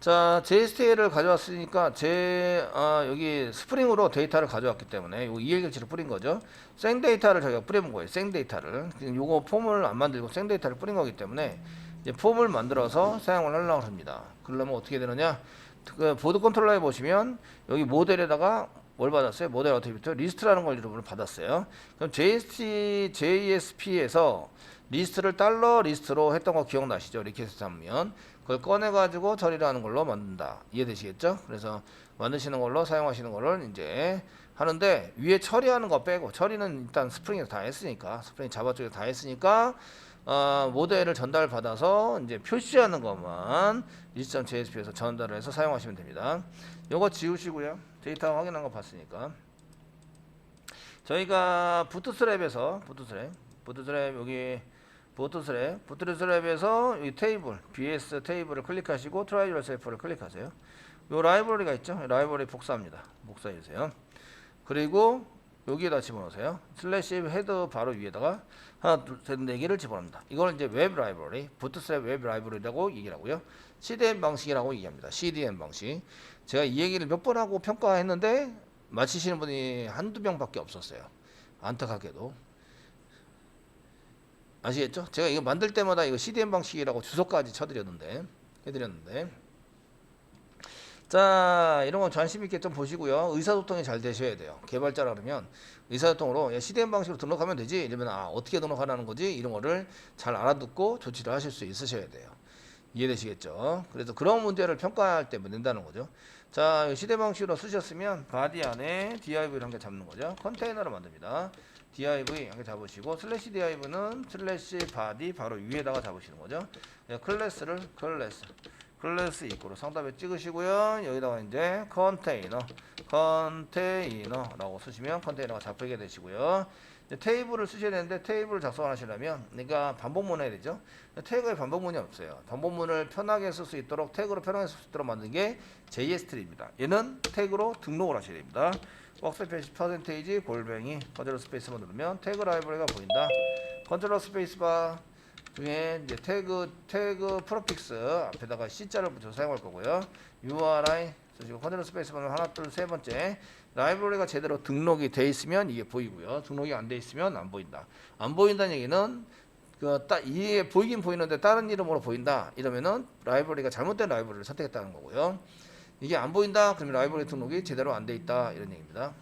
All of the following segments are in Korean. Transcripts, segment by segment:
자, JSTL을 가져왔으니까 제 아, 여기 스프링으로 데이터를 가져왔기 때문에 요 EL결치를 뿌린 거죠. 생 데이터를 저희가 뿌려본 거예요. 생 데이터를. 요거 폼을 안 만들고 생 데이터를 뿌린 거기 때문에 이제 폼을 만들어서 사용을 하려고 합니다. 그러면 어떻게 되느냐? 그 보드 컨트롤러에 보시면 여기 모델에다가 뭘 받았어요? 모델 어트리뷰트 리스트라는 걸 여러분을 받았어요. 그럼 JST, JSP에서 리스트를 달러 리스트로 했던 거 기억나시죠? 리퀘스트 하면 그걸 꺼내 가지고 처리를 하는 걸로 만든다. 이해되시겠죠? 그래서 만드시는 걸로 사용하시는 거를 이제 하는데 위에 처리하는 거 빼고 처리는 일단 스프링에서 다 했으니까 스프링 자바 쪽에서 다 했으니까 어, 모델을 전달 받아서 이제 표시하는 것만 리스트.jsp에서 전달을 해서 사용하시면 됩니다. 요거 지우시고요. 데이터 확인한 거 봤으니까 저희가 부트스트랩에서 부트스트랩 부트스트랩 여기 부트스트랩 부트스트랩에서 이 테이블 BS 테이블을 클릭하시고 트라이 유셀프를 클릭하세요. 요 라이브러리가 있죠. 라이브러리 복사합니다. 복사해 주세요. 그리고 여기에다 집어넣으세요. 슬래시 헤드 바로 위에다가 하나 둘 셋 네 개를 집어넣습니다. 이걸 이제 웹 라이브러리, 부트스트랩 웹 라이브러리라고 얘기를 하고요. CDN 방식이라고 얘기합니다. CDN 방식. 제가 이 얘기를 몇 번 하고 평가했는데 마치시는 분이 한두 명밖에 없었어요. 안타깝게도. 아시겠죠? 제가 이거 만들 때마다 이거 CDN 방식이라고 주소까지 쳐드렸는데 해드렸는데. 자 이런 건 관심 있게 좀 보시고요. 의사소통이 잘 되셔야 돼요. 개발자라 그러면 의사소통으로 야, CDN 방식으로 등록하면 되지? 이러면 아 어떻게 등록하라는 거지? 이런 거를 잘 알아듣고 조치를 하실 수 있으셔야 돼요. 이해되시겠죠? 그래서 그런 문제를 평가할 때 낸다는 거죠. 자 CDN 방식으로 쓰셨으면 바디 안에 div를 한 개 잡는 거죠. 컨테이너를 만듭니다 div 한개 잡으시고 슬래시 div는 슬래시 바디 바로 위에다가 잡으시는 거죠 클래스를 클래스 클래스 이꼬로 상단에 찍으시고요. 여기다가 이제 컨테이너, 컨테이너라고 쓰시면 컨테이너가 잡히게 되시고요. 테이블을 쓰셔야 되는데 테이블을 작성하시려면 그러니까 반복문 해야 되죠. 태그에 반복문이 없어요. 반복문을 편하게 쓸 수 있도록 태그로 편하게 쓸 수 있도록 만든 게 JST입니다. 얘는 태그로 등록을 하셔야 됩니다. 워크스페이스 퍼센테이지 골뱅이 컨트롤 스페이스만 누르면 태그 라이브러리가 보인다. 컨트롤 스페이스바 중에 이제 태그 태그 프로픽스 앞에다가 C자를 붙여 사용할 거고요. URI 쓰시고 컨트롤 스페이스바는 하나 둘 세 번째 라이브러리가 제대로 등록이 돼 있으면 이게 보이고요. 등록이 안 돼 있으면 안 보인다. 안 보인다는 얘기는 그딱 이게 보이긴 보이는데 다른 이름으로 보인다. 이러면은 라이브러리가 잘못된 라이브러리를 선택했다는 거고요. 이게 안 보인다. 그러면 라이브러리 등록이 제대로 안 돼 있다. 이런 얘기입니다.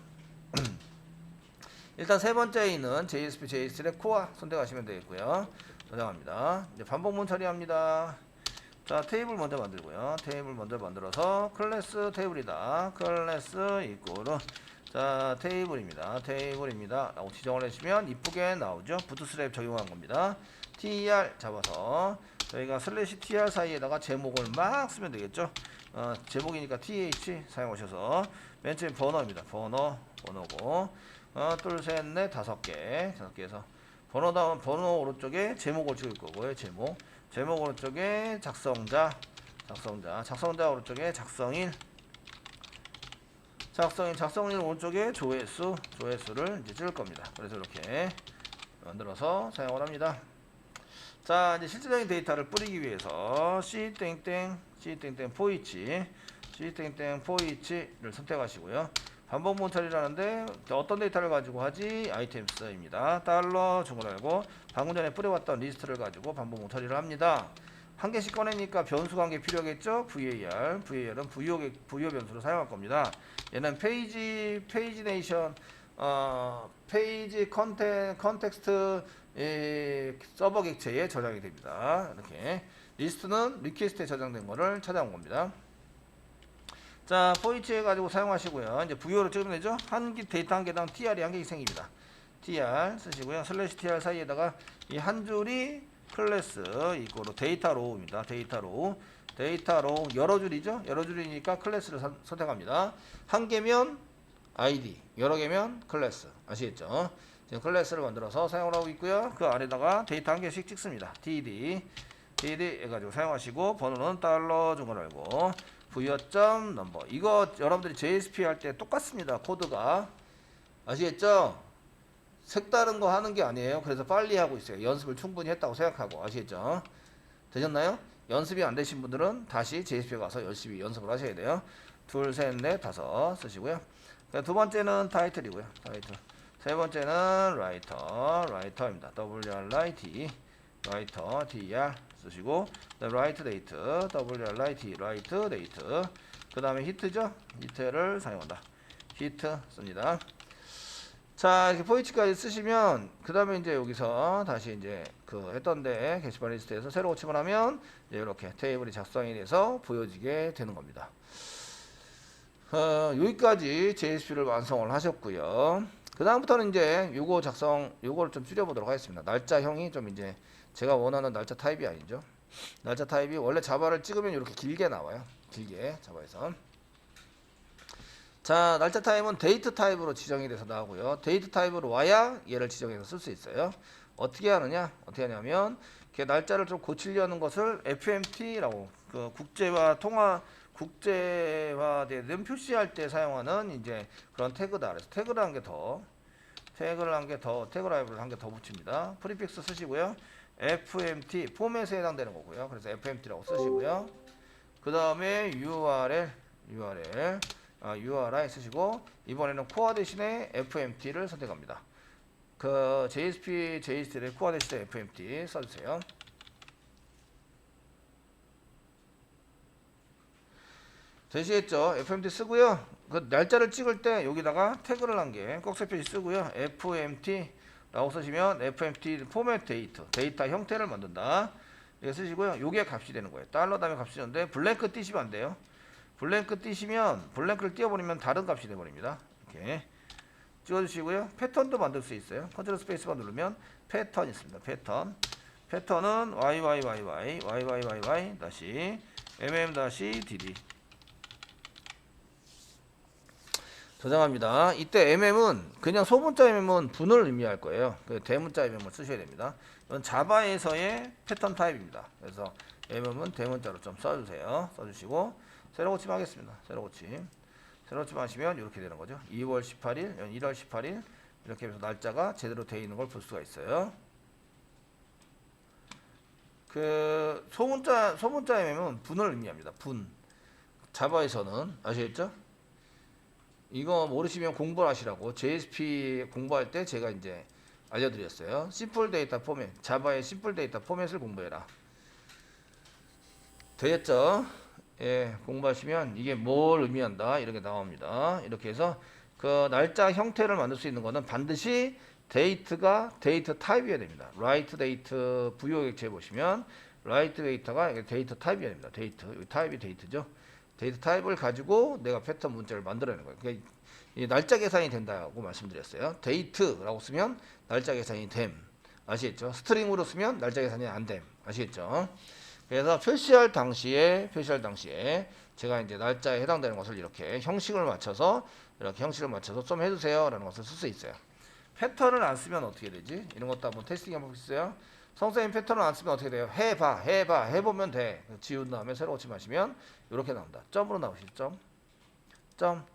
일단 세 번째에 있는 JSP, JS의 코어 선택하시면 되겠고요. 저장합니다. 이제 반복문 처리합니다. 자 테이블 먼저 만들고요. 테이블 먼저 만들어서 클래스 테이블이다. 클래스 이꼬르 자 테이블입니다. 테이블입니다. 라고 지정을 해주시면 이쁘게 나오죠. 부트스트랩 적용한 겁니다. tr 잡아서 저희가 슬래시 tr 사이에다가 제목을 막 쓰면 되겠죠. 어, 제목이니까 th 사용하셔서 맨 처음 번호입니다. 번호 번호고 어, 둘, 셋, 넷, 다섯 개 다섯 개에서 번호 다음 번호 오른쪽에 제목을 찍을 거고요. 제목. 제목 오른쪽에 작성자. 작성자. 작성자 오른쪽에 작성일. 작성일 작성일 오른쪽에 조회수. 조회수를 이제 찍을 겁니다. 그래서 이렇게 만들어서 사용을 합니다. 자, 이제 실질적인 데이터를 뿌리기 위해서 c 땡땡 c 땡땡 포이치 c 땡땡 포이치를 선택하시고요. 반복문 처리라는데 어떤 데이터를 가지고 하지? 아이템스입니다. 달러 중을 알고 방금 전에 뿌려왔던 리스트를 가지고 반복문 처리를 합니다. 한 개씩 꺼내니까 변수가 한 개 필요하겠죠? VAR. VAR은 부여, 부여 변수로 사용할 겁니다. 얘는 페이지, 페이지 네이션, 어, 페이지 컨텐, 컨텍스트 에, 서버 객체에 저장이 됩니다. 이렇게. 리스트는 리퀘스트에 저장된 거를 찾아온 겁니다. 자, 포인트 해가지고 사용하시고요. 이제 부여를 찍으면 되죠? 한 개, 데이터 한 개당 tr이 한 개씩 생깁니다. tr 쓰시고요. 슬래시 tr 사이에다가 이 한 줄이 클래스 이거로 데이터 로우입니다. 데이터 로우. 데이터 로우 여러 줄이죠? 여러 줄이니까 클래스를 선, 선택합니다. 한 개면 id, 여러 개면 클래스. 아시겠죠? 지금 클래스를 만들어서 사용을 하고 있고요. 그 아래다가 데이터 한 개씩 찍습니다. td, td 해가지고 사용하시고 번호는 달러 중을 알고 부여점 넘버 이거 여러분들이 JSP 할 때 똑같습니다 코드가 아시겠죠 색다른 거 하는 게 아니에요 그래서 빨리 하고 있어요 연습을 충분히 했다고 생각하고 아시겠죠 되셨나요 연습이 안 되신 분들은 다시 JSP에 가서 열심히 연습을 하셔야 돼요. 둘, 셋, 넷, 다섯 쓰시고요. 자, 두 번째는 타이틀이고요. 타이틀. 세 번째는 라이터, 라이터입니다. WRIT, 라이터, DR 쓰시고, 라이트 데이트, WRIT, 라이트 데이트. 그 다음에 히트죠? 히트를 사용한다. 히트 씁니다. 자, 이렇게 포이치까지 쓰시면, 그 다음에 이제 여기서 다시 이제 그 했던데 게시판 리스트에서 새로 고침을 하면, 이렇게 테이블이 작성이 돼서 보여지게 되는 겁니다. 어, 여기까지 JSP를 완성을 하셨고요. 그 다음부터는 이제 요거 작성, 요거를 좀 줄여보도록 하겠습니다. 날짜형이 좀 이제 제가 원하는 날짜 타입이 아니죠. 날짜 타입이 원래 자바를 찍으면 이렇게 길게 나와요. 길게 자바에서. 자, 날짜 타입은 데이트 타입으로 지정이 돼서 나오고요. 데이트 타입으로 와야 얘를 지정해서 쓸 수 있어요. 어떻게 하느냐? 어떻게 하냐면 날짜를 좀 고치려는 것을 FMT라고 그 국제화 통화 국제화되는 표시할 때 사용하는 이제 그런 태그다. 그래서 태그를 한 개 더, 태그를 한 개 더, 태그 라이브를 한 개 더 붙입니다. 프리픽스 쓰시고요. FMT 포맷에 해당되는 거고요. 그래서 FMT라고 쓰시고요. 그 다음에 URL, URL, 아, URI 쓰시고 이번에는 코어 대신에 FMT를 선택합니다. 그 JSP, JST를 코어 대신에 FMT 써주세요. 되시겠죠? FMT 쓰고요. 그 날짜를 찍을 때 여기다가 태그를 한개 꼭새 표시 쓰고요. FMT라고 쓰시면 FMT 포맷 데이터, 데이터 형태를 만든다. 이거 쓰시고요. 요게 값이 되는 거예요. 달러 다음에 값이 되는데 블랭크 띄시면 안 돼요. 블랭크 띄시면 블랭크를 띄워버리면 다른 값이 돼버립니다. 이렇게 찍어주시고요. 패턴도 만들 수 있어요. 컨트롤 스페이스바 누르면 패턴 있습니다. 패턴. 패턴은 YYYY, YYYY 다시 MM 다시 DD. 저장합니다. 이때 MM은 그냥 소문자 MM은 분을 의미할 거예요. 그 대문자 MM을 쓰셔야 됩니다. 이건 자바에서의 패턴 타입입니다. 그래서 MM은 대문자로 좀 써주세요. 써주시고 새로 고침 하겠습니다. 새로 고침. 새로 고침 하시면 이렇게 되는 거죠. 2월 18일, 1월 18일 이렇게 해서 날짜가 제대로 되어 있는 걸 볼 수가 있어요. 그 소문자 소문자 MM은 분을 의미합니다. 분. 자바에서는 아시겠죠? 이거 모르시면 공부를 하시라고 JSP 공부할 때 제가 이제 알려드렸어요. 심플 데이터 포맷, 자바의 심플 데이터 포맷을 공부해라. 되겠죠? 예, 공부하시면 이게 뭘 의미한다 이렇게 나옵니다. 이렇게 해서 그 날짜 형태를 만들 수 있는 거는 반드시 데이트가 데이터 타입이어야 됩니다. 라이트 데이트 부여객체 보시면 라이트 데이터가 데이터 타입이어야 됩니다. 데이터 타입이 데이트죠. 데이터 타입을 가지고 내가 패턴 문자를 만들어내는 거예요. 그러니까 이 날짜 계산이 된다고 말씀드렸어요. 데이트라고 쓰면 날짜 계산이 됨. 아시겠죠? 스트링으로 쓰면 날짜 계산이 안 됨. 아시겠죠? 그래서 표시할 당시에 표시할 당시에 제가 이제 날짜에 해당되는 것을 이렇게 형식을 맞춰서 이렇게 형식을 맞춰서 좀 해주세요라는 것을 쓸 수 있어요. 패턴을 안 쓰면 어떻게 되지? 이런 것도 한번 테스팅 있어요. 성쌤 패턴을 안 쓰면 어떻게 돼요? 해봐, 해봐, 해보면 돼. 지운 다음에 새로 고침하시면 이렇게 나옵니다. 점으로 나오시죠. 점, 점.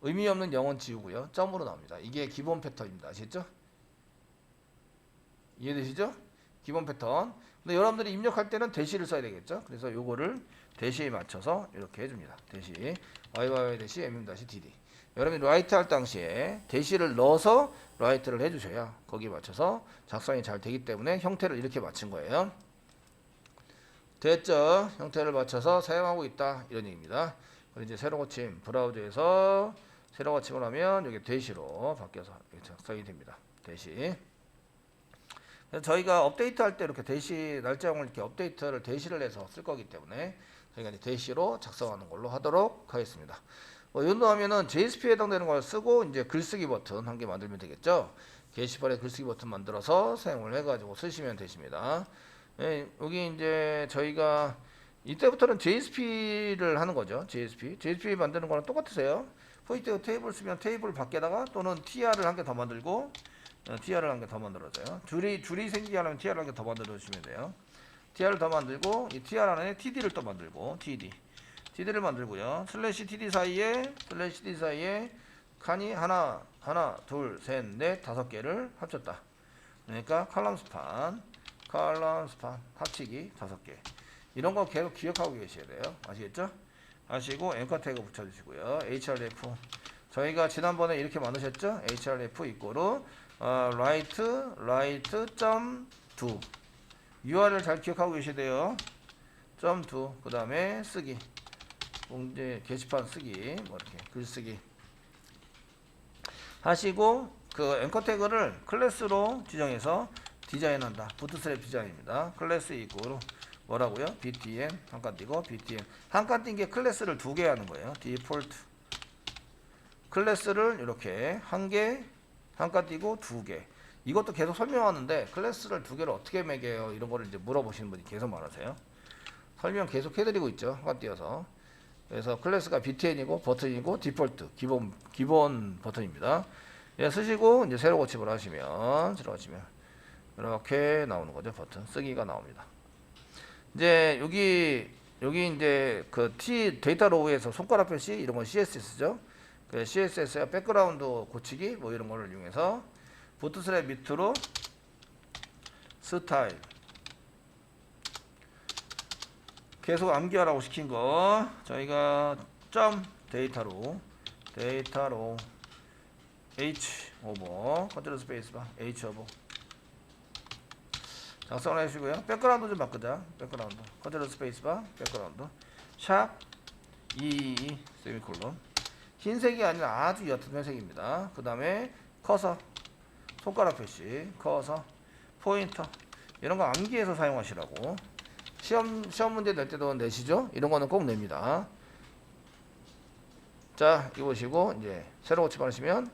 의미 없는 영원 지우고요. 점으로 나옵니다. 이게 기본 패턴입니다. 아시겠죠? 이해되시죠? 기본 패턴. 근데 여러분들이 입력할 때는 대시를 써야 되겠죠? 그래서 요거를 대시에 맞춰서 이렇게 해줍니다. 대시 yy 대시 mm 다시 dd. 여러분이 라이트 할 당시에 대시를 넣어서 라이트를 해주셔야 거기에 맞춰서 작성이 잘 되기 때문에 형태를 이렇게 맞춘 거예요. 됐죠? 형태를 맞춰서 사용하고 있다 이런 얘기입니다. 그리고 이제 새로 고침 브라우저에서 새로 고침을 하면 여기 대시로 바뀌어서 작성이 됩니다. 대시. 저희가 업데이트 할 때 이렇게 대시 날짜형을 이렇게 업데이트를 대시를 해서 쓸 거기 때문에 저희가 이제 대시로 작성하는 걸로 하도록 하겠습니다. 뭐이 정도 하면은 JSP에 해당되는 걸 쓰고 이제 글쓰기 버튼 한 개 만들면 되겠죠. 게시판에 글쓰기 버튼 만들어서 사용을 해가지고 쓰시면 되십니다. 예, 여기 이제 저희가 이때부터는 JSP를 하는 거죠. JSP. JSP 만드는 거랑 똑같으세요. 포인트 테이블 쓰면 테이블 밖에다가 또는 TR을 한 개 더 만들고 어, TR을 한 개 더 만들어줘요. 줄이 줄이 생기게 하려면 TR을 한 개 더 만들어 주시면 돼요. TR을 더 만들고 이 TR 안에 TD를 또 만들고 TD. TD를 만들고요. 슬래시 TD 사이에 슬래시 TD 사이에 칸이 하나 하나 둘 셋 넷 다섯 개를 합쳤다. 그러니까 칼럼 스판 칼럼 스판 합치기 다섯 개. 이런 거 계속 기억하고 계셔야 돼요. 아시겠죠? 하시고 앵커 태그 붙여주시고요. href 저희가 지난번에 이렇게 만드셨죠? href 이꼬르 어, write write 점 do URL 잘 기억하고 계셔야 돼요. 점 do 그 다음에 쓰기 공제 게시판 쓰기 뭐 이렇게 글 쓰기 하시고 그 앵커 태그를 클래스로 지정해서 디자인한다. 부트스트랩 디자인입니다. 클래스 이꼬르 뭐라고요? btn 한칸 띄고 btn 한칸 띈 게 클래스를 두 개 하는 거예요. 디폴트 클래스를 이렇게 한 개, 한칸 띄고 두 개. 이것도 계속 설명하는데 클래스를 두 개를 어떻게 매겨요? 이런 거를 이제 물어보시는 분이 계속 많으세요. 설명 계속 해드리고 있죠. 한칸 띄어서. 그래서 클래스가 btn이고 버튼이고 디폴트 기본 기본 버튼입니다. 예, 쓰시고 이제 새로 고침을 하시면 들어가시면 이렇게 나오는 거죠. 버튼 쓰기가 나옵니다. 이제 여기 여기 이제 그 T 데이터 로우에서 손가락 표시 이런 건 CSS죠. 그 CSS야 백그라운드 고치기 뭐 이런 거를 이용해서 부트스랩 밑으로 스타일 계속 암기하라고 시킨 거 저희가 점 데이터로 데이터로 H 오버 컨트롤 스페이스바 H 오버 작성을 해주시고요. 백그라운드 좀 바꾸자. 백그라운드. 컨트롤 스페이스바. 백그라운드. 샵 22 세미콜론. 흰색이 아니라 아주 옅은 회색입니다. 그 다음에 커서 손가락 표시 커서 포인터 이런 거 암기해서 사용하시라고 시험 시험 문제 낼 때도 내시죠? 이런 거는 꼭 냅니다. 자, 이거 보시고 이제 새로 고침하시면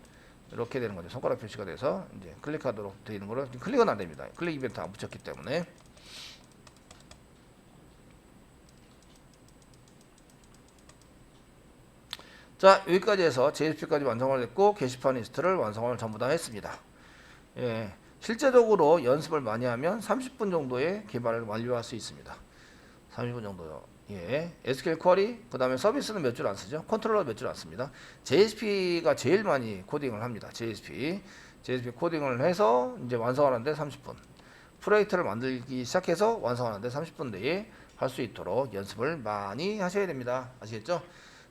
이렇게 되는 거죠. 손가락 표시가 돼서 이제 클릭하도록 되어 있는 거를 클릭은 안 됩니다. 클릭 이벤트 안 붙였기 때문에. 자, 여기까지 해서 JSP까지 완성을 했고 게시판 리스트를 완성을 전부 다 했습니다. 예. 실제적으로 연습을 많이 하면 30분 정도의 개발을 완료할 수 있습니다. 30분 정도요. 예. SQL 쿼리, 그 다음에 서비스는 몇 줄 안 쓰죠. 컨트롤러 몇 줄 안 씁니다. JSP가 제일 많이 코딩을 합니다. JSP. JSP 코딩을 해서 이제 완성하는데 30분. 프로젝트를 만들기 시작해서 완성하는데 30분 내에 할 수 있도록 연습을 많이 하셔야 됩니다. 아시겠죠?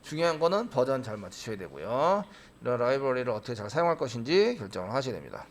중요한 거는 버전 잘 맞추셔야 되고요. 이런 라이브러리를 어떻게 잘 사용할 것인지 결정을 하셔야 됩니다.